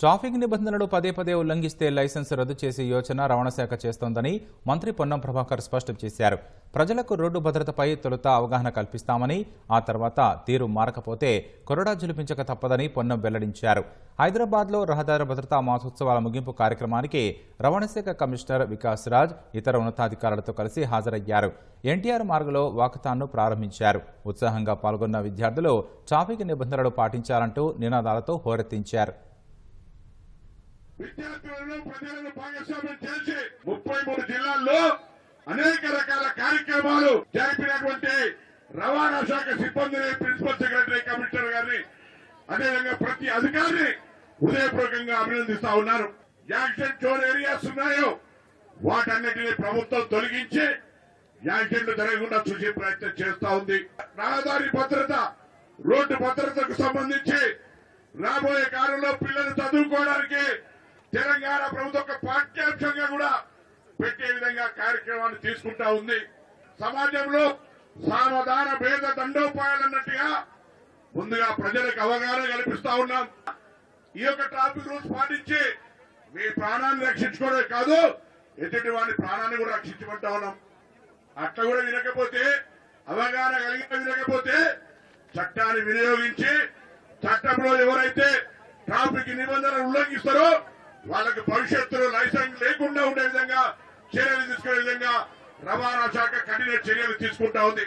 Traffic నిబంధనలు పదే పదే ఉల్లంఘిస్తే లైసెన్స్ రద్దు చేసే యోచన రవాణా శాఖ చేస్తోందని మంత్రి పొన్నం ప్రభాకర్ స్పష్టం చేశారు. ప్రజలకు రోడ్డు భద్రతపై తొలుత అవగాహన కల్పిస్తామని ఆ తర్వాత తీరు మారకపోతే కొరడా జులిపించక తప్పదని పొన్నం వెల్లడించారు. హైదరాబాద్లో రహదారి భద్రతా మాసోత్సవాల ముగింపు కార్యక్రమానికి రవాణా శాఖ కమిషనర్ వికాస్ రాజ్ ఇతర ఉన్నతాధికారులతో కలిసి హాజరయ్యారు. ఎన్టీఆర్ మార్గంలో వాకథాన్ను ప్రారంభించారు. ఉత్సాహంగా పాల్గొన్న విద్యార్థులు ట్రాఫిక్ నిబంధనలు పాటించాలంటూ నినాదాలతో హోరెత్తించారు. విద్యార్థులను ప్రజలను భాగస్వామ్యం చేసి ముప్పై మూడు జిల్లాల్లో అనేక రకాల కార్యక్రమాలు జరిపినటువంటి రవాణా శాఖ సిబ్బందిని ప్రిన్సిపల్ సెక్రటరీ కమిషనర్ గారిని అదేవిధంగా ప్రతి అధికారిని హృదయపూర్వకంగా అభినందిస్తా ఉన్నారు. యాక్సిడెంట్ జోన్ ఏరియాస్ ఉన్నాయో వాటన్నిటిని ప్రభుత్వం తొలగించి యాక్సిడెంట్లు జరగకుండా చూసే ప్రయత్నం చేస్తా ఉంది. రహదారి భద్రత రోడ్డు భద్రతకు సంబంధించి రాబోయే కాలంలో పిల్లలు చదువుకోవడానికి తెలంగాణ ప్రభుత్వం ఒక పాఠ్యాంశంగా కూడా పెట్టే విధంగా కార్యక్రమాన్ని తీసుకుంటా ఉంది. సమాజంలో సావధాన భేద దండోపాయాలన్నట్టుగా ముందుగా ప్రజలకు అవగాహన కల్పిస్తా ఉన్నాం. ఈ యొక్క ట్రాఫిక్ రూల్స్ పాటించి మీ ప్రాణాన్ని రక్షించుకోవడమే కాదు ఎదుటి వారి ప్రాణాన్ని కూడా రక్షించమంటా ఉన్నాం. అట్లా కూడా వినకపోతే అవగాహన కలిగిన వినకపోతే చట్టాన్ని వినియోగించి చట్టంలో ఎవరైతే ట్రాఫిక్ నిబంధనలు ఉల్లంఘిస్తారో వాళ్ళకి భవిష్యత్తులో లైసెన్స్ లేకుండా ఉండే విధంగా చర్యలు తీసుకునే విధంగా రవాణా శాఖ కఠిన చర్యలు తీసుకుంటా ఉంది.